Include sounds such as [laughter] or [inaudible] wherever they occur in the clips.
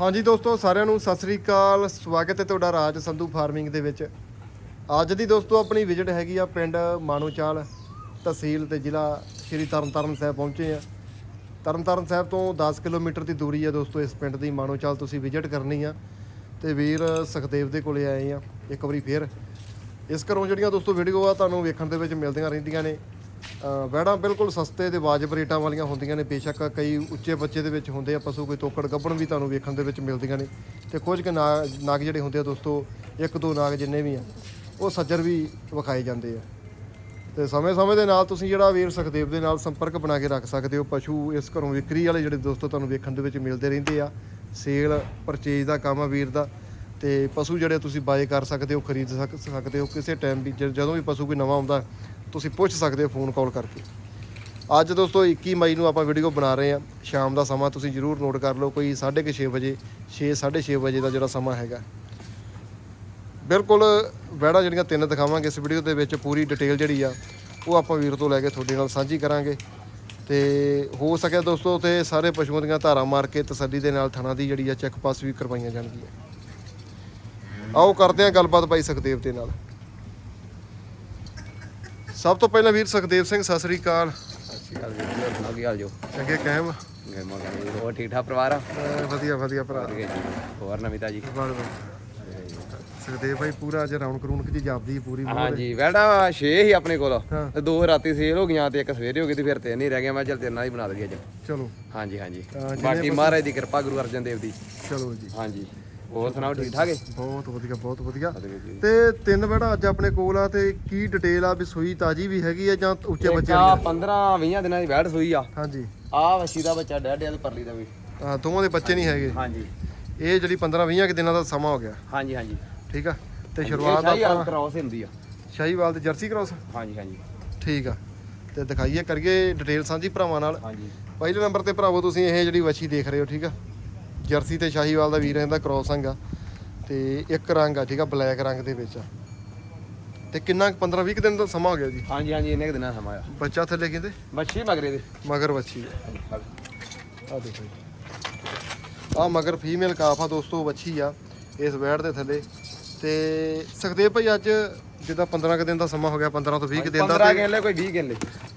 ਹਾਂਜੀ ਦੋਸਤੋ, ਸਾਰਿਆਂ ਨੂੰ ਸਤਿ ਸ੍ਰੀ ਅਕਾਲ। ਸਵਾਗਤ ਹੈ ਤੁਹਾਡਾ ਰਾਜ ਸੰਧੂ ਫਾਰਮਿੰਗ ਦੇ ਵਿੱਚ। ਅੱਜ ਦੀ ਦੋਸਤੋ, ਆਪਣੀ ਵਿਜ਼ਿਟ ਹੈਗੀ ਆ ਪਿੰਡ ਮਾਨੋਚਾਲ ਤਹਿਸੀਲ ਤੇ ਜ਼ਿਲ੍ਹਾ ਸ਼੍ਰੀ ਤਰਨਤਾਰਨ ਸਾਹਿਬ ਪਹੁੰਚੇ ਆ। ਤਰਨਤਾਰਨ ਸਾਹਿਬ ਤੋਂ 10 ਕਿਲੋਮੀਟਰ ਦੀ ਦੂਰੀ ਆ ਦੋਸਤੋ, ਇਸ ਪਿੰਡ ਦੀ। ਮਾਨੋਚਾਲ ਤੁਸੀਂ ਵਿਜ਼ਿਟ ਕਰਨੀ ਆ ਤੇ ਵੀਰ ਸੁਖਦੇਵ ਦੇ ਕੋਲੇ ਆਏ ਆ। ਇੱਕ ਵਾਰੀ ਫੇਰ ਇਸ ਘਰੋਂ ਜਿਹੜੀਆਂ ਦੋਸਤੋ ਵੀਡੀਓ ਆ, ਤੁਹਾਨੂੰ ਵੇਖਣ ਦੇ ਵਿੱਚ ਮਿਲਦੀਆਂ ਰਹਿੰਦੀਆਂ ਨੇ। ਵੈੜਾਂ ਬਿਲਕੁਲ ਸਸਤੇ ਤੇ ਵਾਜਬ ਰੇਟਾਂ ਵਾਲੀਆਂ ਹੁੰਦੀਆਂ ਨੇ। ਬੇਸ਼ੱਕ ਕਈ ਉੱਚੇ ਬੱਚੇ ਦੇ ਵਿੱਚ ਹੁੰਦੇ ਆ ਪਸ਼ੂ, ਕੋਈ ਤੋਕੜ ਗੱਭਣ ਵੀ ਤੁਹਾਨੂੰ ਵੇਖਣ ਦੇ ਵਿੱਚ ਮਿਲਦੀਆਂ ਨੇ। ਤੇ ਕੁਝ ਕੁ ਨਾਗ ਜਿਹੜੇ ਹੁੰਦੇ ਆ ਦੋਸਤੋ, ਇੱਕ ਦੋ ਨਾਗ ਜਿੰਨੇ ਵੀ ਆ, ਉਹ ਸੱਜਰ ਵੀ ਵਿਖਾਏ ਜਾਂਦੇ ਆ। ਤੇ ਸਮੇਂ-ਸਮੇਂ ਦੇ ਨਾਲ ਤੁਸੀਂ ਜਿਹੜਾ ਵੀਰ ਸੁਖਦੇਵ ਦੇ ਨਾਲ ਸੰਪਰਕ ਬਣਾ ਕੇ ਰੱਖ ਸਕਦੇ ਹੋ। ਪਸ਼ੂ ਇਸ ਘਰੋਂ ਵਿਕਰੀ ਵਾਲੇ ਜਿਹੜੇ ਦੋਸਤੋ ਤੁਹਾਨੂੰ ਵੇਖਣ ਦੇ ਵਿੱਚ ਮਿਲਦੇ ਰਹਿੰਦੇ ਆ। ਸੇਲ ਪਰਚੇਜ ਦਾ ਕੰਮ ਆ ਵੀਰ ਦਾ। ਤੇ ਪਸ਼ੂ ਜਿਹੜੇ ਤੁਸੀਂ ਬਾਏ ਕਰ ਸਕਦੇ ਹੋ, ਖਰੀਦ ਸਕ- ਸਕਦੇ ਹੋ ਕਿਸੇ ਟਾਈਮ ਵੀ ਜਦੋਂ ਵੀ ਪਸ਼ੂ ਕੋਈ ਨਵਾਂ ਆਉਂਦਾ ਤੁਸੀਂ ਪੁੱਛ ਸਕਦੇ ਹੋ ਫੋਨ ਕਾਲ ਕਰਕੇ। ਅੱਜ ਦੋਸਤੋ 21 ਮਈ ਨੂੰ ਆਪਾਂ ਵੀਡੀਓ ਬਣਾ ਰਹੇ ਹਾਂ। ਸ਼ਾਮ ਦਾ ਸਮਾਂ ਤੁਸੀਂ ਜਰੂਰ ਨੋਟ ਕਰ ਲਓ, ਕੋਈ 6:30 ਵਜੇ 6 6:30 ਵਜੇ ਦਾ ਜਿਹੜਾ ਸਮਾਂ ਹੈਗਾ। ਬਿਲਕੁਲ ਵੈੜਾ ਜਿਹੜੀਆਂ ਤਿੰਨ ਦਿਖਾਵਾਂਗੇ ਇਸ ਵੀਡੀਓ ਦੇ ਵਿੱਚ, ਪੂਰੀ ਡਿਟੇਲ ਜਿਹੜੀ ਆ, ਉਹ ਆਪਾਂ ਵੀਰ ਤੋਂ ਲੈ ਕੇ ਤੁਹਾਡੇ ਨਾਲ ਸਾਂਝੀ ਕਰਾਂਗੇ। ਤੇ ਹੋ ਸਕਿਆ ਦੋਸਤੋ ਤੇ ਸਾਰੇ ਪਸ਼ੂਆਂ ਦੀਆਂ ਧਾਰਾਂ ਮਾਰ ਕੇ ਤਸੱਲੀ ਦੇ ਨਾਲ ਥਣਾ ਦੀ ਜਿਹੜੀ ਆ ਚੈੱਕ ਪਾਸ ਵੀ ਕਰਵਾਈਆਂ ਜਾਣਗੀਆਂ। ਆਓ ਕਰਦੇ ਹਾਂ ਗੱਲਬਾਤ ਬਾਈ ਸੁਖਦੇਵ ਦੇ ਨਾਲ। ਸਭ ਤੋਂ ਪਹਿਲਾਂ ਵੀਰ ਸੁਖਦੇਵ ਸਿੰਘ ਸਤਿ ਸ੍ਰੀ ਅਕਾਲ। ਸਤਿ ਵੀਰ ਜੀ ਕੀ ਹਾਲ ਜੋ। ਚੰਗੇ ਕਾਇਮ ਗਰਮਾ ਗਰਮੀ ਹੋਰ ਠੀਕ ਠਾਕ ਪਰਿਵਾਰ? ਆ ਅਹ ਵਧੀਆ ਵਧੀਆ ਭਰਾ। ਵਧੀਆ ਜੀ। ਹੋਰ ਨਵੀਂ ਤਾਜੀ? ਬੜ ਬੜ ਸੁਖਦੇਵ ਭਾਈ ਪੂਰਾ ਅੱਜ ਰੌਣਕ ਰੌਣਕ ਜੀ ਜਾਪਦੀ ਹੈ ਪੂਰੀ ਹਾਂਜੀ ਵੈੜਾ 6 ਹੀ ਆਪਣੇ ਕੋਲ। ਹਾਂ। ਤੇ ਦੋ ਰਾਤੀ ਸੇਲ ਹੋ ਗਈਆਂ ਤੇ ਇੱਕ ਸਵੇਰੇ ਹੋ ਗਈ ਤੇ ਫਿਰ ਤਿੰਨ ਹੀ ਰਹਿ ਗਏ। ਮੈਂ ਚੱਲ ਤੇਰੇ ਨਾਲ ਹੀ ਬਣਾ ਦਈਏ ਅੱਜ। ਚਲੋ। ਹਾਂਜੀ ਹਾਂਜੀ। ਹਾਂ, ਬਾਕੀ ਮਹਾਰਾਜ ਦੀ ਕਿਰਪਾ ਗੁਰੂ ਅਰਜਨ ਦੇਵ ਦੀ। ਚਲੋ ਜੀ। ਹਾਂਜੀ। ਹੋਰ ਸੁਣਾਓ ਠੀਕ ਠਾਕ ਹੈ ਬਹੁਤ ਵਧੀਆ ਬਹੁਤ ਵਧੀਆ। ਤੇ ਤਿੰਨ ਬੜਾ ਅੱਜ ਆਪਣੇ ਕੋਲ ਆ ਤੇ ਕੀ ਡਿਟੇਲ ਆ ਵੀ ਸੂਈ ਤਾਜੀ ਵੀ ਹੈਗੀ ਆ ਜਾਂ ਉੱਚੇ ਬੱਚੇ ਆ ਵਾਲੀ 15 20 ਦਿਨਾਂ ਦੀ ਵੈੜ ਸੂਈ ਆ। ਹਾਂਜੀ। ਆ ਵਸ਼ੀ ਦਾ ਬੱਚਾ ਡੈਡ ਆ ਤੇ ਪਰਲੀ ਦਾ ਵੀ। ਆ ਦੋਵਾਂ ਦੇ ਬੱਚੇ ਨਹੀਂ ਹੈਗੇ। ਹਾਂਜੀ। ਇਹ ਜਿਹੜੀ 15 20 ਕਿ ਦਿਨਾਂ ਦਾ ਸਮਾਂ ਹੋ ਗਿਆ। ਹਾਂਜੀ ਹਾਂਜੀ। ਠੀਕ ਆ? ਤੇ ਸ਼ੁਰੂਆਤ ਆਪਾਂ ਕਰਾਉਸ ਹੁੰਦੀ ਆ। ਸ਼ਾਹੀਵਾਲ ਤੇ ਜਰਸੀ ਕ੍ਰਾਸ ਹਾਂਜੀ ਹਾਂਜੀ। ਠੀਕ ਆ। ਤੇ ਦਿਖਾਈਏ ਕਰੀਏ ਡਿਟੇਲ ਸਾਂਝੀ ਭਰਾਵਾਂ ਨਾਲ। ਹਾਂਜੀ। ਪਹਿਲੇ ਨੰਬਰ ਤੇ ਭਰਾਵੋ ਤੁਸੀਂ ਇਹ ਜਿਹੜੀ ਵੱਛੀ ਦੇਖ ਰਹੇ ਹੋ ਠੀਕ ਆ? ਜਰਸੀ ਤੇ ਸ਼ਾਹੀਵਾਲ ਦਾ ਵੀਰ ਇਹਦਾ ਕ੍ਰਾਸਿੰਗ ਆ ਤੇ ਇੱਕ ਰੰਗ ਆ ਠੀਕ ਆ ਬਲੈਕ ਰੰਗ ਦੇ ਵਿੱਚ ਆ। ਤੇ ਕਿੰਨਾ 15 20 ਦਿਨ ਦਾ ਸਮਾਂ ਹੋ ਗਿਆ ਜੀ? ਹਾਂਜੀ ਹਾਂਜੀ ਇੰਨੇ ਕੁ ਦਿਨਾਂ ਦਾ ਸਮਾਂ ਆ। ਬੱਚਾ ਥੱਲੇ ਕਹਿੰਦੇ? ਮੱਛੀ ਮਗਰੇ ਦੇ। ਮਗਰ ਵੱਛੀ ਆ। ਦੇਖੋ ਆ ਮਗਰ ਫੀਮੇਲ ਕਾਫ ਆ ਦੋਸਤੋ ਵੱਛੀ ਆ ਇਸ ਵੈੜ ਦੇ ਥੱਲੇ। ਤੇ ਸੁਖਦੇਵ ਭਾਈ ਅੱਜ ਜਿੱਦਾਂ 15 ਕੁ ਦਿਨ ਦਾ ਸਮਾਂ ਹੋ ਗਿਆ 15 ਤੋਂ 20 ਕੁ ਦਿਨ ਦਾ 15 ਤੇ- ਕੋਈ 20 ਕਿੱਲੇ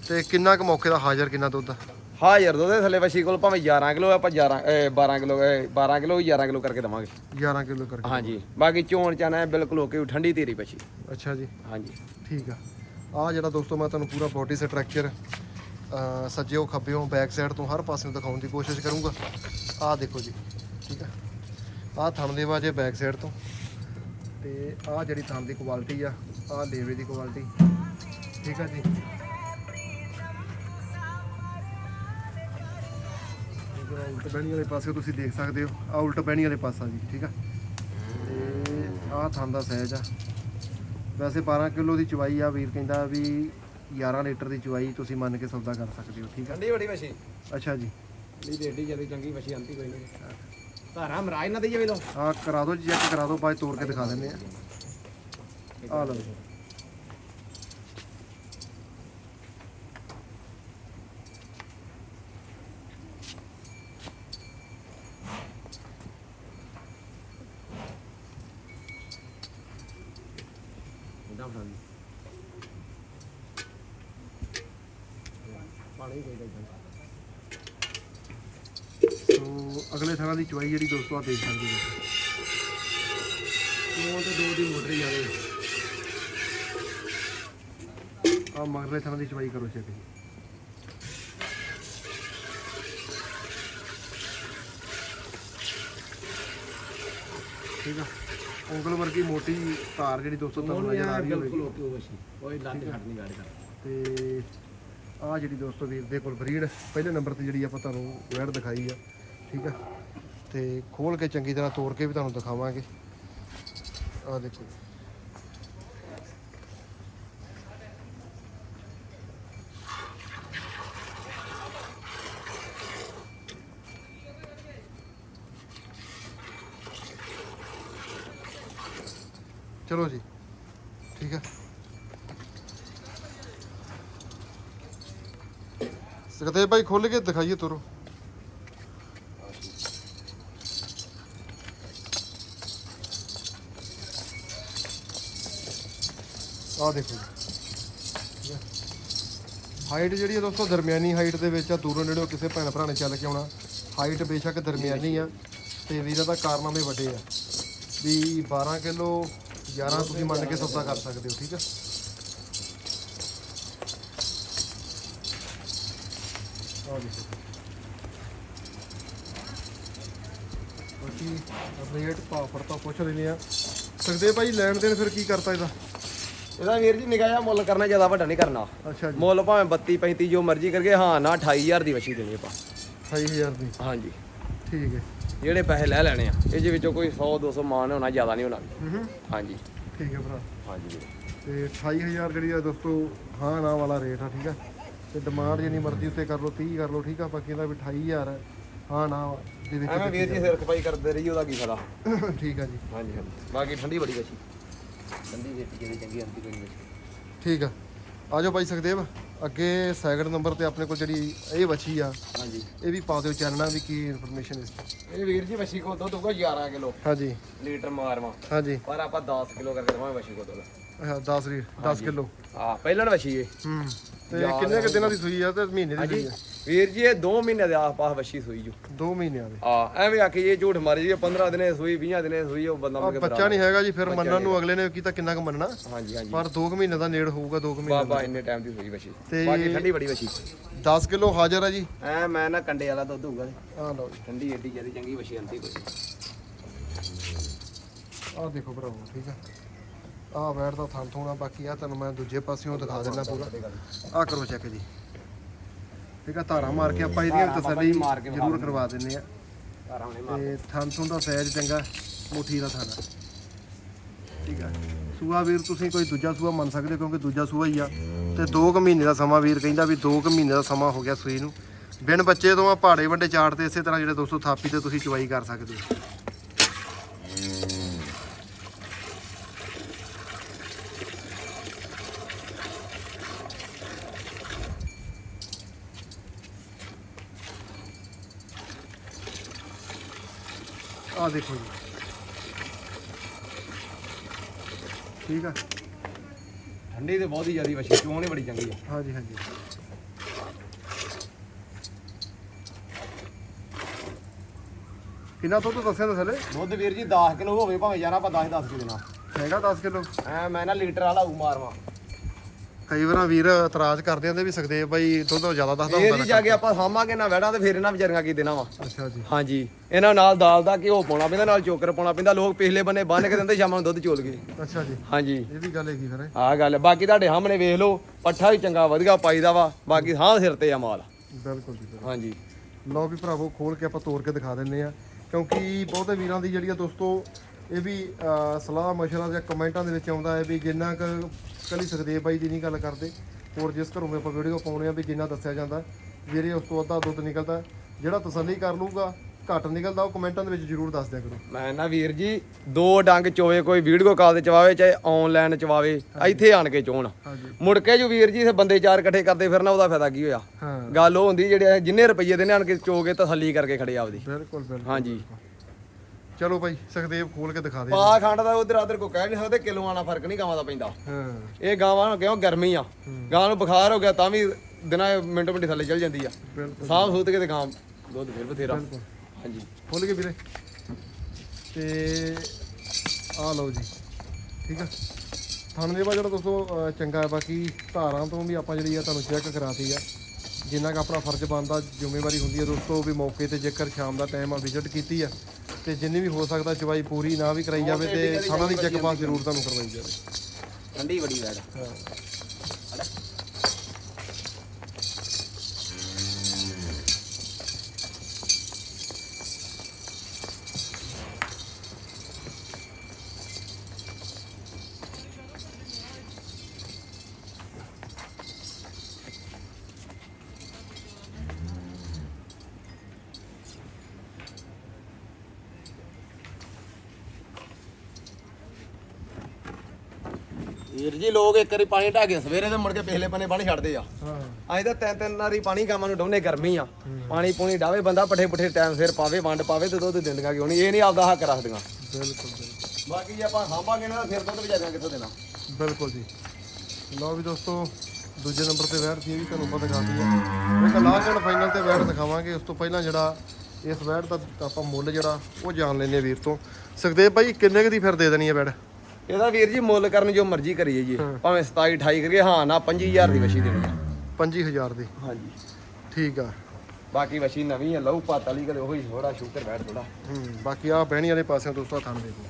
ਤੇ ਕਿੰਨਾ ਕੁ ਮੌਕੇ ਦਾ ਹਾਜ਼ਰ ਕਿੰਨਾ ਦੁੱਧ ਆ? ਹਾਂ ਯਾਰ ਦੁੱਧ ਦੇ ਥੱਲੇ ਵਸ਼ੀ ਕੋਲ ਭਾਵੇਂ 11 ਕਿਲੋ ਆਪਾਂ 11 ਇਹ 12 ਕਿਲੋ ਇਹ 12 ਕਿਲੋ 11 ਕਿਲੋ ਕਰਕੇ ਦਵਾਂਗੇ। 11 ਕਿਲੋ ਕਰਕੇ ਹਾਂਜੀ ਬਾਕੀ ਚੋਣ ਚਾਣਾ ਹੈ ਬਿਲਕੁਲ ਓਕੇ ਠੰਡੀ ਤੇਰੀ ਪਛੀ। ਅੱਛਾ ਜੀ। ਹਾਂਜੀ। ਠੀਕ ਆ। ਆ ਜਿਹੜਾ ਦੋਸਤੋ ਮੈਂ ਤੁਹਾਨੂੰ ਪੂਰਾ ਬੋਡੀ ਸਟਰਕਚਰ ਸੱਜਿਓ ਖੱਬਿਓ ਬੈਕ ਸਾਈਡ ਤੋਂ ਹਰ ਪਾਸੇ ਨੂੰ ਦਿਖਾਉਣ ਦੀ ਕੋਸ਼ਿਸ਼ ਕਰੂੰਗਾ। ਆ ਦੇਖੋ ਜੀ ਠੀਕ ਆ। ਆ ਥਣ ਦੇ ਵਾਜੇ ਬੈਕ ਸਾਈਡ ਤੋਂ। ਤੇ ਆ ਜਿਹੜੀ ਥਣ ਦੀ ਕੁਆਲਿਟੀ ਆ ਆ ਲੇਵੇ ਦੀ ਕੁਆਲਿਟੀ ਠੀਕ ਆ ਜੀ। ਉਲਟ ਬਹਿਣੀ ਵਾਲੇ ਪਾਸੇ ਤੁਸੀਂ ਦੇਖ ਸਕਦੇ ਹੋ। ਆ ਉਲਟ ਬਹਿਣੀ ਵਾਲੇ ਪਾਸਾ ਜੀ ਠੀਕ ਆ? ਤੇ ਆ ਥਣ ਦਾ ਸਾਈਜ਼ ਆ। ਵੈਸੇ 12 ਕਿਲੋ ਦੀ ਚਵਾਈ ਆ ਵੀਰ ਕਹਿੰਦਾ ਵੀ 11 ਲੀਟਰ ਦੀ ਚਵਾਈ ਤੁਸੀਂ ਮੰਨ ਕੇ ਸੌਦਾ ਕਰ ਸਕਦੇ ਹੋ ਠੀਕ ਆ? ਠੰਡੀ ਬੜੀ ਵਸ਼ੀ ਅੱਛਾ ਜੀ। ਲਈ ਰੇਡੀ ਜਦੀ ਚੰਗੀ ਵਸ਼ੀ ਆਂਦੀ ਕੋਈ ਨਹੀਂ। ਧਾਰਾ ਮਰਾਜ ਨਾ ਦਈਏ ਵੇਲੋ ਆ ਕਰਾ ਦਿਓ ਜੀ ਚੈੱਕ ਕਰਾ ਦਿਓ ਬਾਅਦ ਤੋੜ ਕੇ ਦਿਖਾ ਦਿੰਦੇ ਆ। ਆ ਲਓ ਇਦਾਂ ਪਾਣੀ ਸੋ ਅਗਲੇ ਥਾਂ ਦੀ ਚਵਾਈ ਜਿਹੜੀ ਦੋਸਤੋ ਆ ਦੇਖ ਸਕਦੇ ਹੋ ਕਿਉਂ ਤੇ ਦੋ ਦੀ ਮੋਟਰ ਜਾਵੇ ਆ ਮਗਰਲੇ ਥਾਂ ਦੀ ਚਵਾਈ ਕਰੋ ਜੀ ਠੀਕ ਆ। ਉਂਗਲ ਵਰਗੀ ਮੋਟੀ ਤਾਰ ਜਿਹੜੀ ਦੋਸਤੋ ਤੁਹਾਨੂੰ ਨਜ਼ਰ ਆ ਰਹੀ ਹੋਵੇਗੀ। ਬਿਲਕੁਲ ਓਕੇ ਵਸ਼ੀ ਕੋਈ ਲੱਤ ਖੜ ਨਹੀਂ ਗਾੜੀ ਕਰ ਤੇ ਆ ਜਿਹੜੀ ਦੋਸਤੋ ਵੀਰ ਦੇ ਕੋਲ ਬਰੀਡ ਪਹਿਲੇ ਨੰਬਰ ਤੇ ਜਿਹੜੀ ਆਪਾਂ ਤੁਹਾਨੂੰ ਵੈੜ ਦਿਖਾਈ ਆ ਠੀਕ ਆ? ਤੇ ਖੋਲ ਕੇ ਚੰਗੀ ਤਰ੍ਹਾਂ ਤੋੜ ਕੇ ਵੀ ਤੁਹਾਨੂੰ ਦਿਖਾਵਾਂਗੇ। ਆ ਦੇਖੋ। ਚਲੋ ਜੀ। ਠੀਕ ਹੈ। ਸਕਦੇ ਭਾਈ ਖੋਲ ਕੇ ਦਿਖਾਈਏ ਤੁਰੋ। ਆ ਦੇਖੋ ਹਾਈਟ ਜਿਹੜੀ ਹੈ ਦੋਸਤੋ, ਦਰਮਿਆਨੀ ਹਾਈਟ ਦੇ ਵਿੱਚ ਆ। ਦੂਰੋਂ ਨੇੜੋਂ ਕਿਸੇ ਭੈਣ ਭਰਾ ਨੇ ਚੱਲ ਕੇ ਆਉਣਾ। ਹਾਈਟ ਬੇਸ਼ੱਕ ਦਰਮਿਆਨੀ ਆ। ਤੇ ਵੀਰਾਂ ਦਾ ਕਾਰਨਾਮੇ ਵੱਡੇ ਆ। ਵੀ 12 ਕਿਲੋ 11 ਤੁਸੀਂ ਮੰਨ ਕੇ ਸੌਦਾ ਕਰ ਸਕਦੇ ਹੋ ਠੀਕ ਆ? ਬਾਕੀ ਰੇਟ ਭਾਅ ਤਾਂ ਪੁੱਛ ਲੈਨੇ ਆ। ਸਕਦੇ ਭਾਈ ਲੈਣ ਦੇਣ ਫਿਰ ਕੀ ਕਰਤਾ ਇਹਦਾ? ਇਹਦਾ ਵੀਰ ਜੀ ਨਿਕਾ ਜਿਹਾ ਮੁੱਲ ਕਰਨਾ ਜ਼ਿਆਦਾ ਵੱਡਾ ਨਹੀਂ ਕਰਨਾ। ਅੱਛਾ ਜੀ। ਮੁੱਲ ਭਾਵੇਂ 32 35 ਜੋ ਮਰਜ਼ੀ ਕਰਕੇ ਹਾਂ ਨਾ 28000 ਦੀ ਵਛੀ ਦੇਣੀ ਆਪਾਂ। 28000 ਦੀ। ਹਾਂਜੀ। ਠੀਕ ਹੈ। ਜਿਹੜੇ ਪੈਸੇ ਲੈ ਲੈਣੇ ਆ ਇਹਦੇ ਵਿੱਚੋਂ ਕੋਈ 100 200 ਮਾਨ ਹੋਣਾ ਜ਼ਿਆਦਾ ਨਹੀਂ ਹੋਣਾ। ਹੂੰ ਹਾਂਜੀ। ਠੀਕ ਹੈ ਭਰਾ। ਹਾਂਜੀ। ਵੀਰੇ ਤੇ 28000 ਜਿਹੜੀ ਆ ਦੋਸਤੋ ਹਾਂ ਨਾ ਵਾਲਾ ਰੇਟ ਆ ਠੀਕ ਆ। ਤੇ ਡਿਮਾਂਡ ਜਿੰਨੀ ਮਰਜ਼ੀ ਉੱਤੇ ਕਰ ਲਓ 30 ਕਰ ਲਓ ਠੀਕ ਆ ਬਾਕੀ ਇਹਦਾ ਵੀ 28000 ਹੈ ਹਾਂ ਨਾ ਦੇ ਵਿੱਚ ਐਵੇਂ ਵੀਰ ਜੀ ਸਿਰ ਖਪਾਈ ਕਰਦੇ ਰਹੀ ਉਹਦਾ ਕੀ ਫਾਇਦਾ? [coughs] ਠੀਕ ਆ ਜੀ। ਹਾਂਜੀ ਹਾਂਜੀ। ਬਾਕੀ ਠੰਡੀ ਬੜੀ ਵਛੀ ਠੰਡੀ ਵੇਚ ਜਿਹੜੀ ਚੰਗੀ ਆਂਦੀ ਕੋਈ ਨਹੀਂ। ਠੀਕ ਆ। ਆਜੋ ਭਾਈ ਸੁਖਦੇਵ ਅੱਗੇ ਸੈਕਿੰਡ ਨੰਬਰ ਤੇ ਆਪਣੇ ਕੋਲ ਜਿਹੜੀ ਇਹ ਬੱਚੀ ਆ ਹਾਂਜੀ। ਇਹ ਵੀ ਪਾ ਦਿਓ ਚਾਨਣਾ ਵੀ ਕੀ ਇਨਫੋਰਮੇਸ਼ਨ ਇਸ ਤੇ ਇਹ ਵੀਰ ਜੀ ਵਛੀ ਕੋ ਦੁੱਧ ਹੋਊਗਾ 11 ਕਿਲੋ। ਹਾਂਜੀ। ਲੀਟਰ ਮਾਰਵਾ ਹਾਂਜੀ। ਪਰ ਆਪਾਂ 10 ਕਿਲੋ ਕਰਕੇ ਦਵਾਂਗੇ ਵਛੀ ਕੋ ਦੁੱਧ ਅੱਛਾ 10 ਰੀ 10 ਕਿਲੋ। ਆ ਪਹਿਲਣ ਵਛੀ ਏ ਹੂੰ। ਤੇ ਕਿੰਨੇ ਕੁ ਦਿਨਾਂ ਦੀ ਸੂਈ ਆ ਤੇ ਮਹੀਨੇ ਦੀ ਸੂਈ ਆ? ਵੀਰ ਜੀ ਇਹ 2 ਮਹੀਨੇ ਦੇ ਆਸ-ਪਾਸ ਵਛੀ ਸੂਈ ਜੋ। 2 ਮਹੀਨਿਆਂ ਦੇ। ਆ ਐਵੇਂ ਆਖੀ ਇਹ ਝੂਠ ਮਾਰੀ ਜੀ 15 ਦਿਨੇ ਸੂਈ 20 ਦਿਨੇ ਸੂਈ ਉਹ ਬੰਦਾ ਆ ਕੇ ਬੱਚਾ ਨਹੀਂ ਹੈਗਾ ਜੀ ਫਿਰ ਮੰਨਣ ਨੂੰ ਅਗਲੇ ਨੇ ਕੀਤਾ ਕਿੰਨਾ ਕੁ ਮੰਨਣਾ? ਹਾਂਜੀ ਹਾਂਜੀ। ਪਰ 2 ਮਹੀਨੇ ਦਾ ਨੇੜ ਹੋਊਗਾ 2 ਮਹੀਨੇ ਬਾਬਾ ਇੰਨੇ ਟਾਈਮ ਦੀ ਸੂਈ ਵਛੀ। ਤੇ- ਬਾਕੀ ਠੰਡੀ ਬੜੀ ਵਛੀ। 10 ਕਿਲੋ ਹਾਜ਼ਰ ਆ ਜੀ। ਐ ਮੈਂ ਨਾ ਕੰਡੇ ਵਾਲਾ ਦੁੱਧ ਹੋਊਗਾ ਆ ਲਓ ਜੀ। ਠੰਡੀ ਏਡੀ ਜਿਆਦੀ ਚੰਗੀ ਵਛੀ ਅੰਤੀ ਕੋਈ। ਆ ਦੇਖੋ ਭਰਾਵੋ ਠੀਕ ਆ। ਆ ਬੈਠ ਦਾ ਥਣ ਥੋਣਾ ਬਾਕੀ ਆ ਤੁਹਾਨੂੰ ਮੈਂ ਦੂਜੇ ਪਾਸਿਓਂ ਦਿਖਾ ਦਿੰਦਾ ਪੂਰਾ। ਆ ਕਰੋ ਚੈੱਕ ਜੀ। ਠੀਕ ਆ ਧਾਰਾ ਮਾਰ ਕੇ ਆਪਾਂ ਇਹਦੀ ਵੀ ਤਸੱਲੀ ਜ਼ਰੂਰ ਕਰਵਾ ਦਿੰਨੇ ਆ। ਨੇ ਤੇ ਥਣ ਥੁਣ ਦਾ ਸਾਈਜ਼ ਚੰਗਾ ਮੁੱਠੀ ਦਾ ਥਣ। ਠੀਕ ਆ ਸੂਆ ਵੀਰ ਤੁਸੀਂ ਕੋਈ ਦੂਜਾ ਸੂਆ ਮੰਨ ਸਕਦੇ ਹੋ ਕਿਉਂਕਿ ਦੂਜਾ ਸੂਆ ਹੀ ਆ। ਤੇ 2 ਕੁ ਮਹੀਨੇ ਦਾ ਸਮਾਂ ਵੀਰ ਕਹਿੰਦਾ ਵੀ 2 ਕੁ ਮਹੀਨੇ ਦਾ ਸਮਾਂ ਹੋ ਗਿਆ ਸੂਈ ਨੂੰ। ਬਿਨ ਬੱਚੇ ਤੋਂ ਆ ਪਹਾੜੇ ਵੱਡੇ ਚਾੜ ਤੇ ਇਸੇ ਤਰ੍ਹਾਂ ਜਿਹੜੇ ਦੋਸਤੋ ਥਾਪੀ ਤੇ ਤੁਸੀਂ ਚਵਾਈ ਕਰ ਸਕਦੇ ਹੋ। ਆ ਦੇਖੋ ਜੀ। ਠੀਕ ਆ? ਠੰਡੀ ਤੇ ਬਹੁਤ ਹੀ ਜਿਆਦੀ ਵਛੀ ਚੋਣ ਹੀ ਬੜੀ ਚੰਗੀ ਆ। ਹਾਂਜੀ ਹਾਂਜੀ। ਕਿੰਨਾ ਦੁੱਧ ਦੱਸਿਆ ਤਾਂ ਥੱਲੇ ਦੁੱਧ ਵੀਰ ਜੀ 10 ਕਿਲੋ ਹੋਵੇ ਭਾਵੇਂ ਯਾਰ ਆਪਾਂ 10 10 ਕਿਲੋ ਦੇਣਾ ਹੈਗਾ 10 ਕਿਲੋ? ਐ ਮੈਂ ਨਾ ਲੀਟਰ ਵਾਲਾ ਉ ਮਾਰਵਾ। ਕਈ ਵਾਰਾਂ ਵੀਰ ਇਤਰਾਜ਼ ਕਰਦੇ ਆਂਦੇ ਵੀ ਸਕਦੇ ਭਾਈ ਦੁੱਧ ਜ਼ਿਆਦਾ ਦੱਸਦਾ ਹੁੰਦਾ ਹੀ ਜਾ ਕੇ ਆਪਾਂ ਸਾਮਾਂਗੇ ਨਾ ਵੜਾ ਤੇ ਫੇਰ ਇਹਨਾਂ ਵਿਚਾਰੀਆਂ ਕੀ ਦੇਣਾ ਵਾ। ਅੱਛਾ ਜੀ। ਹਾਂਜੀ। ਇਹਨਾਂ ਨਾਲ ਦਾਲ ਦਾ ਘਿਓ ਪਾਉਣਾ ਪੈਂਦਾ ਨਾਲ ਚੋਕਰ ਪਾਉਣਾ ਪੈਂਦਾ। ਲੋਕ ਪਿਛਲੇ ਬੰਨੇ ਬੰਨ ਕੇ ਦਿੰਦੇ ਸ਼ਾਮਾਂ ਨੂੰ ਦੁੱਧ ਚੋਲ ਗਏ ਅੱਛਾ ਜੀ। ਹਾਂਜੀ। ਇਹ ਵੀ ਗੱਲ ਹੈਗੀ ਫਿਰ। ਆਹ ਗੱਲ ਹੈ। ਬਾਕੀ ਤੁਹਾਡੇ ਸਾਹਮਣੇ ਵੇਖ ਲਓ ਪੱਠਾ ਵੀ ਚੰਗਾ ਵਧੀਆ ਪਾਈਦਾ ਵਾ। ਬਾਕੀ ਹਾਂ ਸਿਰ ਤੇ ਆ ਮਾਲ। ਬਿਲਕੁਲ ਜੀ। ਹਾਂਜੀ। ਲਓ ਵੀ ਭਰਾਵੋ ਖੋਲ ਕੇ ਆਪਾਂ ਤੋੜ ਕੇ ਦਿਖਾ ਦਿੰਨੇ ਆ ਕਿਉਂਕਿ ਬਹੁਤੇ ਵੀਰਾਂ ਦੀ ਜਿਹੜੀ ਆ ਦੋਸਤੋ ਇਹ ਵੀ ਅਹ, ਸਲਾਹ ਮਸ਼ਵਰਾ ਜਾਂ ਕਮੈਂਟਾਂ ਦੇ ਵਿੱਚ ਆਉਂਦਾ ਹੈ ਵੀ ਜਿੰਨਾ ਕੁ ਕਲੀ ਸੁਖਦੇਵ ਬਾਈ ਦੀ ਨਹੀਂ ਗੱਲ ਕਰਦੇ। ਹੋਰ ਜਿਸ ਘਰੋਂ ਵੀ ਆਪਾਂ ਵੀਡੀਓ ਪਾਉਣੇ ਆ ਵੀ ਜਿੰਨਾ ਦੱਸਿਆ ਜਾਂਦਾ ਵੀਰੇ ਉਸ ਤੋਂ ਅੱਧਾ ਦੁੱਧ ਨਿਕਲਦਾ ਜਿਹੜਾ ਤਸੱਲੀ ਕਰ ਲੂਗਾ ਘੱਟ ਨਿਕਲਦਾ ਉਹ ਕਮੈਂਟਾਂ ਦੇ ਵਿੱਚ ਜ਼ਰੂਰ ਦੱਸ ਦਿਆ ਕਰੋ। ਮੈਂ ਨਾ ਵੀਰ ਜੀ ਦੋ ਡੰਗ ਚੋਵੇ ਕੋਈ ਵੀਡੀਓ ਕਾਲ ਤੇ ਚਵਾਵੇ ਚਾਹੇ ਆਨਲਾਈਨ ਚਵਾਵੇ ਇੱਥੇ ਆਣ ਕੇ ਚੋਣ। ਮੁੜ ਕੇ ਜੋ ਵੀਰ ਜੀ ਇਥੇ ਬੰਦੇ ਚਾਰ ਇਕੱਠੇ ਕਰਦੇ ਫਿਰਨਾ ਉਹਦਾ ਫਾਇਦਾ ਕੀ ਹੋਇਆ? ਗੱਲ ਉਹ ਹੁੰਦੀ ਜਿਹੜੇ ਜਿੰਨੇ ਰੁਪਈਏ ਦੇਣੇ ਆਣ ਕੇ ਚੋਗੇ ਤਸੱਲੀ ਕਰਕੇ ਖੜੇ ਆਪਦੀ। ਬਿਲਕੁਲ ਬਿਲਕੁਲ ਹਾਂਜੀ। ਚਲੋ ਭਾਈ ਸੁਖਦੇਵ ਖੋਲ ਕੇ ਦਿਖਾ ਦੇ ਪਾ ਖੰਡ ਦਾ ਉਧਰ ਆਦਰ ਕੋ ਕਹਿ ਨਹੀਂ ਸਕਦੇ ਕਿਲੋਆਂ ਨਾਲ ਫ਼ਰਕ ਨਹੀਂ ਗਾਵਾਂ ਦਾ ਪੈਂਦਾ। ਹਾਂ। ਇਹ ਗਾਵਾਂ ਨੂੰ ਕਿਉਂ ਗਰਮੀ ਆ? ਗਾਂ ਨੂੰ ਬੁਖਾਰ ਹੋ ਗਿਆ ਤਾਂ ਵੀ ਦਿਨਾਂ ਮਿੰਟ ਮਿੰਟ ਥੱਲੇ ਚਲ ਜਾਂਦੀ ਆ। ਬਿਲਕੁਲ। ਸਾਫ਼ ਸੁਥ ਕੇ ਤੇ ਗਾਂ ਦੁੱਧ ਫਿਰ ਬਥੇਰਾ। ਹਾਂਜੀ। ਖੋਲ ਕੇ ਵੀਰੇ। ਤੇ ਆ ਲਓ ਜੀ। ਠੀਕ ਆ। ਥਣ ਦੇ ਬਾ ਜਿਹੜਾ ਦੋਸਤੋ ਚੰਗਾ ਹੈ। ਬਾਕੀ ਧਾਰਾਂ ਤੋਂ ਵੀ ਆਪਾਂ ਜਿਹੜੀ ਆ ਤੁਹਾਨੂੰ ਚੈੱਕ ਕਰਾਤੀ ਆ। ਜਿੰਨਾ ਕੁ ਆਪਣਾ ਫਰਜ਼ ਬਣਦਾ ਜ਼ਿੰਮੇਵਾਰੀ ਹੁੰਦੀ ਹੈ ਦੋਸਤੋ ਵੀ ਮੌਕੇ ਤੇ ਜੇਕਰ ਸ਼ਾਮ ਦਾ ਟਾਈਮ ਆ ਵਿਜ਼ਿਟ ਕੀਤੀ ਆ। ਤੇ ਜਿੰਨੀ ਵੀ ਹੋ ਸਕਦਾ ਚਵਾਈ ਪੂਰੀ ਨਾ ਵੀ ਕਰਾਈ ਜਾਵੇ ਤੇ ਥਾਣਾ ਦੀ ਚੈੱਕ ਪਾਸ ਜ਼ਰੂਰ ਤੁਹਾਨੂੰ ਕਰਵਾਈ ਜਾਵੇ। ਠੰਡੀ ਬੜੀ ਵੈੜ। ਵੀਰ ਜੀ ਲੋਕ ਇੱਕ ਵਾਰੀ ਪਾਣੀ ਢਾ ਕੇ ਸਵੇਰੇ ਤੇ ਮੁੜ ਕੇ ਪਿਛਲੇ ਬੰਨੇ ਪਾਣੀ ਛੱਡਦੇ ਆ। ਹਾਂ। ਅਸੀਂ ਤਾਂ ਤਿੰਨ ਤਿੰਨ ਵਾਰੀ ਪਾਣੀ ਕਾਮਾਂ ਨੂੰ ਡਾਉਨੇ ਗਰਮੀ ਆ। ਪਾਣੀ ਪੂਣੀ ਡਾਵੇ ਬੰਦਾ ਪੱਠੇ ਪੁੱਠੇ ਟਾਈਮ ਸਿਰ ਪਾਵੇ ਵੰਡ ਪਾਵੇ ਤੇ ਦੁੱਧ ਦਿੰਦੀਆਂ ਕਿਉਂ ਨਹੀਂ? ਇਹ ਨਹੀਂ ਆਪਦਾ ਹੱਕ ਰੱਖਦੀਆਂ। ਬਿਲਕੁਲ ਬਿਲਕੁਲ। ਬਾਕੀ ਜੇ ਆਪਾਂ ਸਾਂਭਾਂਗੇ ਨਾ ਫਿਰ ਦੁੱਧ ਵਿਚਾਰੀਆਂ ਕਿੱਥੋਂ ਦੇਣਾ ਬਿਲਕੁਲ ਜੀ। ਲਓ ਵੀ ਦੋਸਤੋ ਦੂਜੇ ਨੰਬਰ ਤੇ ਵੈਟ ਸੀ ਇਹ ਵੀ ਤੁਹਾਨੂੰ ਪਤਾ ਦਿਖਾਤੀ ਹੈ ਇੱਕ ਲਾਸਟ ਐਂਡ ਫਾਈਨਲ ਤੇ ਵੈਟ ਦਿਖਾਵਾਂਗੇ ਉਸ ਤੋਂ ਪਹਿਲਾਂ ਜਿਹੜਾ ਇਸ ਵੈਟ ਦਾ ਆਪਾਂ ਮੁੱਲ ਜਿਹੜਾ ਉਹ ਜਾਣ ਲੈਨੇ ਵੀਰ ਤੋਂ। ਸੁਖਦੇਵ ਭਾਈ ਕਿੰਨੇ ਕੁ ਦੀ ਫਿਰ ਦੇ ਦੇਣੀ ਹੈ ਵੈਟ ਇਹਦਾ ਵੀਰ ਜੀ ਮੁੱਲ ਕਰਨ ਜੋ ਮਰਜ਼ੀ ਕਰੀਏ ਜੀ। ਭਾਵੇਂ 27 28 ਕਰੀਏ ਹਾਂ ਨਾ 25000 ਦੀ ਵਛੀ ਦੇਣੀ ਆ। 25000 ਦੀ। ਹਾਂਜੀ। ਠੀਕ ਆ। ਬਾਕੀ ਵਛੀ ਨਵੀਂ ਹੈ ਲਹੂ ਪੱਤ ਵਾਲੀ ਕਦੇ ਉਹੀ ਥੋੜਾ ਸ਼ੂਕਰ ਬੈਠ ਥੋੜਾ ਹੂੰ ਬਾਕੀ ਆ ਬਹਿਣੀ ਵਾਲੇ ਪਾਸਿਓਂ ਦੋਸਤੋ ਥਣ ਦੇਖੋ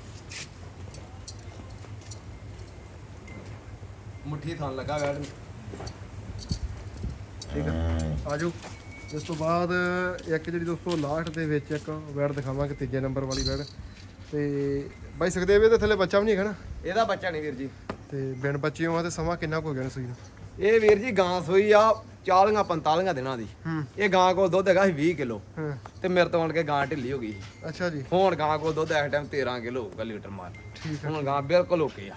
ਮੁੱਠੀ ਥਾਂ ਲੱਗਾ ਬੈਠ। ਠੀਕ ਆ। ਆਜੋ। ਇਸ ਤੋਂ ਬਾਅਦ ਇੱਕ ਜਿਹੜੀ ਦੋਸਤੋ ਲਾਸਟ ਦੇ ਵਿੱਚ ਇੱਕ ਵੈਟ ਦਿਖਾਵਾਂਗੇ ਤੀਜੇ ਨੰਬਰ ਵਾਲੀ ਵੈਟ ਤੇ ਬਾਈ ਸੁਖਦੇਵ ਇਹਦੇ ਥੱਲੇ ਬੱਚਾ ਵੀ ਨਹੀਂ ਹੈਗਾ ਨਾ? ਇਹਦਾ ਬੱਚਾ ਨਹੀਂ ਵੀਰ ਜੀ। ਤੇ ਬਿਨ ਬੱਚੇ ਹੋਆ ਤੇ ਸਮਾਂ ਕਿੰਨਾ ਕੁ ਹੋ ਗਿਆ ਨੇ ਸੂਈ ਨੂੰ? ਇਹ ਵੀਰ ਜੀ ਗਾਂ ਸੋਈ ਆ 40 45 ਦਿਨਾਂ ਦੀ। ਹੂੰ। ਇਹ ਗਾਂ ਕੋਲ ਦੁੱਧ ਹੈਗਾ ਸੀ 20 ਕਿਲੋ। ਹਾਂ। ਤੇ ਮੇਰੇ ਤੋਂ ਆਣ ਕੇ ਗਾਂ ਢਿੱਲੀ ਹੋ ਗਈ ਸੀ। ਅੱਛਾ ਜੀ। ਹੁਣ ਗਾਂ ਕੋਲ ਦੁੱਧ ਇਸ ਟਾਈਮ 13 ਕਿਲੋ ਹੋਊਗਾ ਲੀਟਰ ਮਾਰ ਠੀਕ ਹੁਣ ਗਾਂ ਬਿਲਕੁਲ ਓਕੇ ਆ।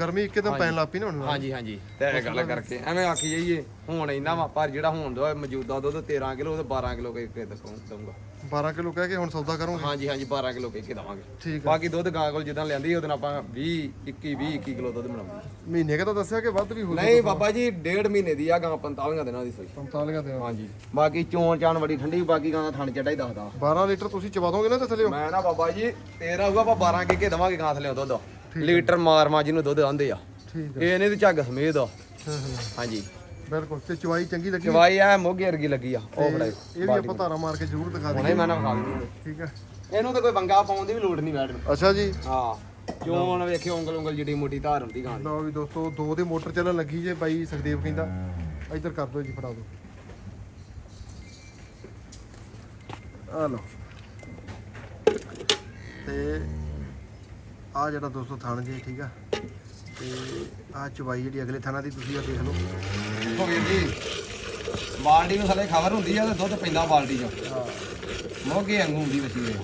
ਗਰਮੀ ਇੱਕਦਮ ਪੈਣ ਲੱਗ ਪਈ ਨਾ ਹੁਣ। ਹਾਂਜੀ ਹਾਂਜੀ। ਤੇ ਇਹ ਗੱਲ ਕਰਕੇ ਐਵੇਂ ਆਖੀ ਜਾਈਏ ਹੁਣ ਇੰਨਾ ਵਾ ਪਰ ਜਿਹੜਾ ਹੁਣ ਦਾ ਮੌਜੂਦਾ ਦੁੱਧ 13 ਕਿਲੋ ਤੇ 12 ਕਿਲੋ ਕੇ ਦਊਂਗਾ। 12 ਕਿਲੋ ਕਹਿ ਕੇ ਹੁਣ ਸੌਦਾ ਕਰੋਗੇ? ਹਾਂਜੀ ਹਾਂਜੀ 12 ਕਿਲੋ ਕਹਿ ਕੇ ਦਵਾਂਗੇ। ਠੀਕ ਬਾਕੀ ਦੁੱਧ ਗਾਂ ਕੋਲ ਜਿੱਦਾਂ ਲੈਂਦੀ ਉਹਦੇ ਨਾਲ ਆਪਾਂ 20 21 20 21 ਕਿਲੋ ਦੁੱਧ ਬਣਾਉਂਦੇ ਮਹੀਨੇ ਕੇ ਤਾਂ ਦੱਸਿਆ ਕਿ ਵੱਧ ਵੀ ਹੋ ਨਹੀਂ ਬਾਬਾ ਜੀ ਡੇਢ ਮਹੀਨੇ ਦੀ ਆ ਗਾਂ 45 ਦਿਨਾਂ ਦੀ ਸੋਈ 45 ਦੇ। ਹਾਂਜੀ। ਬਾਕੀ ਚੋਣ ਚਾਣ ਬੜੀ ਠੰਡੀ ਬਾਕੀ ਗਾਂ ਦਾ ਥਣ ਚੱਡਾ ਹੀ ਦੱਸਦਾ। 12 ਲੀਟਰ ਤੁਸੀਂ ਚਵਾ ਦੋਗੇ ਨਾ ਤੇ ਥੱਲੇ? ਮੈਂ ਨਾ ਬਾਬਾ ਜੀ ਤੇਰਾ ਹੋਊਗਾ ਆਪਾਂ 12 ਕੇ ਕੇ ਦਵਾਂਗੇ ਗਾਂ ਥੱਲੇ ਦੁੱਧ। ਲੀਟਰ ਮਾਰ ਮਾ ਜਿਹਨੂੰ ਦੁੱਧ ਆਂਦੇ ਆ। ਠੀਕ ਇਹ ਨਹੀਂ ਤੇ ਝੱਗ ਸਮੇਤ ਆ। ਹਾਂ ਹਾਂ ਹਾਂਜੀ। ਬਿਲਕੁਲ ਤੇ ਚਵਾਈ ਚੰਗੀ ਲੱਗੀ? ਚਵਾਈ ਆ ਮੋਗੇ ਵਰਗੀ ਲੱਗੀ ਆ ਉਹ ਤੇ ਇਹ ਵੀ ਆਪਾਂ ਧਾਰਾ ਮਾਰ ਕੇ ਜ਼ਰੂਰ ਦਿਖਾ ਹੁਣੇ ਦਈਏ। ਮੈਂ ਨਾ ਵਿਖਾ ਦਿੰਦੀ। ਠੀਕ ਹੈ ਇਹਨੂੰ ਤਾਂ ਕੋਈ ਬੰਗਾ ਪਾਉਣ ਦੀ ਵੀ ਲੋੜ ਨਹੀਂ ਬੈਠ ਨੂੰ ਅੱਛਾ ਜੀ। ਹਾਂ ਚੋਣ ਵੇਖਿਓ ਉਂਗਲ ਉਂਗਲ ਜਿਹੜੀ ਮੋਟੀ ਧਾਰ ਹੁੰਦੀ ਗਾਂ ਦੀ। ਲਓ ਵੀ ਦੋਸਤੋ ਦੋ ਦੇ ਮੋਟਰ ਚੱਲਣ ਲੱਗੀ ਜੇ ਬਾਈ ਸੁਖਦੇਵ ਕਹਿੰਦਾ ਇੱਧਰ ਕਰ ਦਿਓ ਜੀ ਫੜਾ ਦਿਓ ਆ ਲਓ। ਤੇ ਆ ਜਿਹੜਾ ਦੋਸਤੋ ਥਣ ਜੀ ਠੀਕ ਆ। ਤੇ ਆ ਚਵਾਈ ਜਿਹੜੀ ਅਗਲੇ ਥਾਣਾ ਦੀ ਤੁਸੀਂ ਆ ਦੇਖ ਲਓ। ਦੇਖੋ ਵੀਰ ਜੀ ਬਾਲਟੀ ਨੂੰ ਥੱਲੇ ਖਬਰ ਹੁੰਦੀ ਆ ਤੇ ਦੁੱਧ ਪੈਂਦਾ ਬਾਲਟੀ 'ਚ। ਹਾਂ ਮੋਗੇ ਵਾਂਗੂ ਹੁੰਦੀ ਵਸੀ ਦੇ ਆ।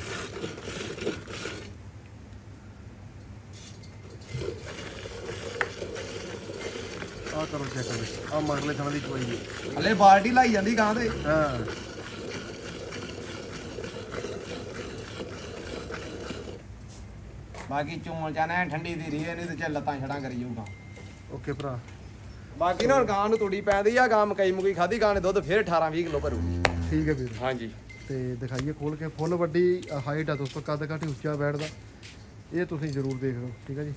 ਕਰੋ ਚੈੱਕ ਆ ਮਗਲੇ ਥਾਣਾ ਦੀ ਚਵਾਈ ਜੀ ਹਲੇ ਬਾਲਟੀ ਲਾਈ ਜਾਂਦੀ ਗਾਂ ਤੇ। ਹਾਂ। ਬਾਕੀ ਚੋਣ ਚਾਣਾ ਠੰਡੀ ਦੀ ਰੀਏ ਨਹੀਂ ਤੇ ਚੱਲ ਲੱਤਾਂ ਛੜਾਂ ਕਰੀ ਜਾਊਗਾ। ਓਕੇ ਭਰਾ। ਬਾਕੀ ਨਾ ਹੁਣ ਗਾਂ ਨੂੰ ਤੂੜੀ ਪੈਂਦੀ ਆ ਗਾਂ ਮਕਈ ਮੁਕਈ ਖਾਦੀ ਗਾਂ ਨੇ ਦੁੱਧ ਫੇਰ 18 20 ਕਿਲੋ ਭਰੂਗੀ। ਠੀਕ ਹੈ ਵੀਰ। ਹਾਂਜੀ। ਤੇ ਦਿਖਾਈਏ ਖੋਲ ਕੇ। ਫੁੱਲ ਵੱਡੀ ਹਾਈਟ ਆ ਦੋਸਤੋ ਕੱਦ ਕਾਠੀ ਉੱਚਾ ਬੈਠਦਾ। ਇਹ ਤੁਸੀਂ ਜ਼ਰੂਰ ਦੇਖ ਲਓ ਠੀਕ ਹੈ ਜੀ?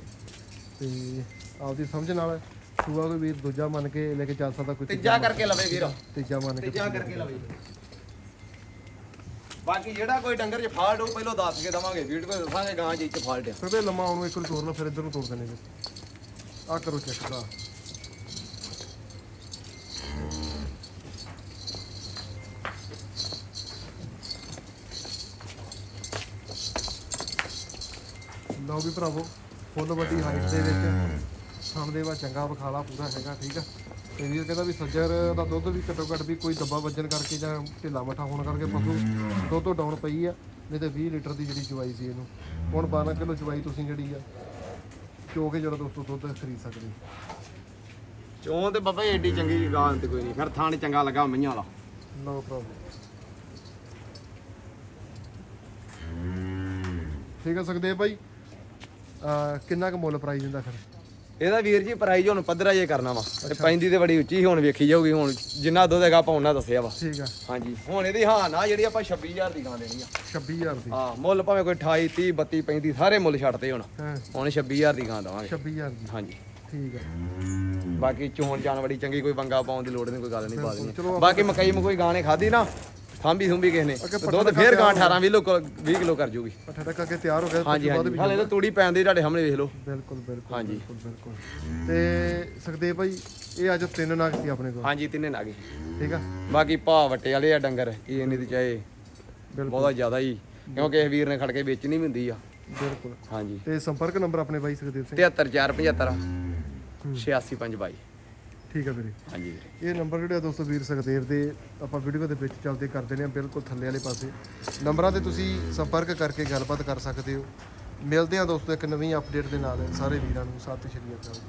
ਤੇ ਆਪਦੀ ਸਮਝ ਨਾਲ ਸੂਆ ਕੋਈ ਵੀਰ ਦੂਜਾ ਮੰਨ ਕੇ ਲੈ ਕੇ ਚੱਲ ਸਕਦਾ ਕੋਈ ਤੀਜਾ ਕਰਕੇ ਲਵੇ ਵੀਰ। ਤੀਜਾ ਮੰਨ ਕੇ ਤੀਜਾ ਕਰਕੇ ਲਵੇ। ਬਾਕੀ ਜਿਹੜਾ ਕੋਈ ਡੰਗਰ 'ਚ ਫਾਲਟ ਹੋਊ ਪਹਿਲਾਂ ਦੱਸ ਕੇ ਦਵਾਂਗੇ। ਵੀਡੀਓ 'ਤੇ ਦੱਸਾਂਗੇ ਗਾਂ 'ਚ ਇੱਥੇ ਫਾਲਟ ਆ। ਫਿਰ ਲੰਮਾ ਉਹਨੂੰ ਇੱਕ ਵਾਰ ਤੋੜ ਲਓ ਫਿਰ ਇੱਧਰ ਨੂੰ ਤੋੜ ਦੇਣੇ ਆ ਕਰੋ ਚੈੱਕ ਦਾ ਲਓ ਵੀ ਭਰਾਵੋ ਫੁੱਲ ਵੱਡੀ ਹਾਈਟ ਦੇ ਵਿੱਚ। ਸਾਹਮਣੇ ਵਾ ਚੰਗਾ ਵਿਖਾਲਾ ਪੂਰਾ ਹੈਗਾ ਠੀਕ ਆ। ਤੇ ਵੀਰ ਕਹਿੰਦਾ ਵੀ ਸੱਜਰ ਦਾ ਦੁੱਧ ਵੀ ਘੱਟੋ ਘੱਟ ਵੀ ਕੋਈ ਡੱਬਾ ਵੱਜਣ ਕਰਕੇ ਜਾਂ ਢਿੱਲਾ ਮੱਠਾ ਹੋਣ ਕਰਕੇ ਪਸ਼ੂ ਦੁੱਧ ਤੋਂ ਡਾਊਨ ਪਈ ਆ ਨਹੀਂ ਤੇ 20 ਲੀਟਰ ਦੀ ਜਿਹੜੀ ਚਵਾਈ ਸੀ ਇਹਨੂੰ। ਹੁਣ 12 ਕਿਲੋ ਚਵਾਈ ਤੁਸੀਂ ਜਿਹੜੀ ਆ ਚੋ ਕੇ ਜਿਹੜਾ ਦੋਸਤੋ ਦੁੱਧ ਖਰੀਦ ਸਕਦੇ। ਚੋਂ ਤੇ ਬਾਬਾ ਏਡੀ ਚੰਗੀ ਗਾਂ ਤੇ ਕੋਈ ਨਹੀਂ ਫਿਰ ਥਾਣ ਚੰਗਾ ਲੱਗਾ ਮਈਆਂ ਵਾਲਾ। ਨੋ ਪ੍ਰੋਬਲਮ ਠੀਕ ਹੈ ਸਕਦੇ ਭਾਈ? ਕਿੰਨਾ ਕੁ ਮੁੱਲ ਪ੍ਰਾਈਸ ਦਿੰਦਾ ਫਿਰ? ਇਹਦਾ ਵੀਰ ਜੀ ਪ੍ਰਾਈਜ਼ ਹੁਣ ਪੱਧਰਾ ਜੇ ਕਰਨਾ ਵਾ। ਤੇ ਪੈਂਦੀ ਤੇ ਬੜੀ ਉੱਚੀ ਹੁਣ ਵੇਖੀ ਜਾਊਗੀ ਹੁਣ ਜਿੰਨਾ ਦੁੱਧ ਹੈਗਾ ਆਪਾਂ ਉਹਨਾਂ ਦੱਸਿਆ ਵਾ। ਠੀਕ ਆ। ਹਾਂਜੀ ਹੁਣ ਇਹਦੀ ਹਾਂ ਨਾ ਜਿਹੜੀ ਆਪਾਂ 26000 ਦੀ ਗਾਂ ਦੇਣੀ ਆ। 26000 ਦੀ। ਹਾਂ ਮੁੱਲ ਭਾਵੇਂ ਕੋਈ 28 30 32 35 ਸਾਰੇ ਮੁੱਲ ਛੱਡਦੇ ਹੁਣ। ਹਾਂ। ਹੁਣ 26000 ਦੀ ਗਾਂ ਦਵਾਂਗੇ। 26000 ਦੀ। ਹਾਂਜੀ। ਠੀਕ ਆ। ਬਾਕੀ ਚੋਣ ਜਾਨ ਬੜੀ ਚੰਗੀ ਕੋਈ ਬੰਗਾ ਪਾਉਣ ਦੀ ਲੋੜ ਨਹੀਂ ਕੋਈ ਗੱਲ ਨਹੀਂ ਪਾ ਚਲੋ ਦੇਣੀ ਬਾਕੀ ਮਕਈ ਮਕੋਈ ਗਾਣੇ ਖਾਦੀ ਨਾ ਥਾਂਬੀ ਥੁੰਬੀ ਕਿਸ ਨੇ ਅੱਗੇ ਤੇ ਦੁੱਧ ਫੇਰ ਗਾਂ 18 20 ਕਿਲੋ 20 ਕਿਲੋ ਕਰ ਜੂਗੀ ਪੱਠਾ ਟੱਕਾ ਕੇ ਤਿਆਰ ਹੋ ਗਿਆ ਹਾਂਜੀ ਹਾਂਜੀ ਹਾਲੇ ਤਾਂ ਤੂੜੀ ਪੈਂਦੀ ਤੁਹਾਡੇ ਸਾਹਮਣੇ ਵੇਖ ਲਓ ਬਿਲਕੁਲ ਬਿਲਕੁਲ ਹਾਂਜੀ। ਬਿਲਕੁਲ ਤੇ ਸਕਦੇ ਭਾਈ ਇਹ ਅੱਜ ਤਿੰਨ ਨਾਗ ਸੀ ਆਪਣੇ ਕੋਲ ਹਾਂਜੀ ਤਿੰਨੇ ਨਾਗੇ ਠੀਕ ਆ ਬਾਕੀ ਭਾ ਵੱਟੇ ਵਾਲੇ ਆ ਡੰਗਰ ਇਹ ਨਹੀਂ ਤੇ ਚਾਹੇ ਬਹੁਤਾ ਜ਼ਿਆਦਾ ਹੀ ਕਿਉਂਕਿ ਇਸ ਵੀਰ ਨੇ ਖੜ ਕੇ ਵੇਚਣੀ ਵੀ ਹੁੰਦੀ ਆ ਬਿਲਕੁਲ ਹਾਂਜੀ ਤੇ ਸੰਪਰਕ ਨੰਬਰ ਆਪਣੇ ਬਾਈ ਸੁਖਦੇਵ ਸਿੰਘ 73475 86522 ਠੀਕ ਆ ਵੀਰੇ। ਹਾਂਜੀ ਵੀਰੇ। ਇਹ ਨੰਬਰ ਜਿਹੜੇ ਆ ਦੋਸਤੋ ਵੀਰ ਸੁਖਦੇਵ ਦੇ ਆਪਾਂ ਵੀਡੀਓ ਦੇ ਵਿੱਚ ਚੱਲਦੇ ਕਰ ਦਿੰਦੇ ਆ ਬਿਲਕੁਲ ਥੱਲੇ ਵਾਲੇ ਪਾਸੇ। ਨੰਬਰਾਂ ਤੇ ਤੁਸੀਂ ਸੰਪਰਕ ਕਰਕੇ ਗੱਲਬਾਤ ਕਰ ਸਕਦੇ ਹੋ। ਮਿਲਦੇ ਆ ਦੋਸਤੋ ਇੱਕ ਨਵੀਂ ਅਪਡੇਟ ਦੇ ਨਾਲ ਸਾਰੇ ਵੀਰਾਂ ਨੂੰ। ਸਤਿ ਸ਼੍ਰੀ ਅਕਾਲ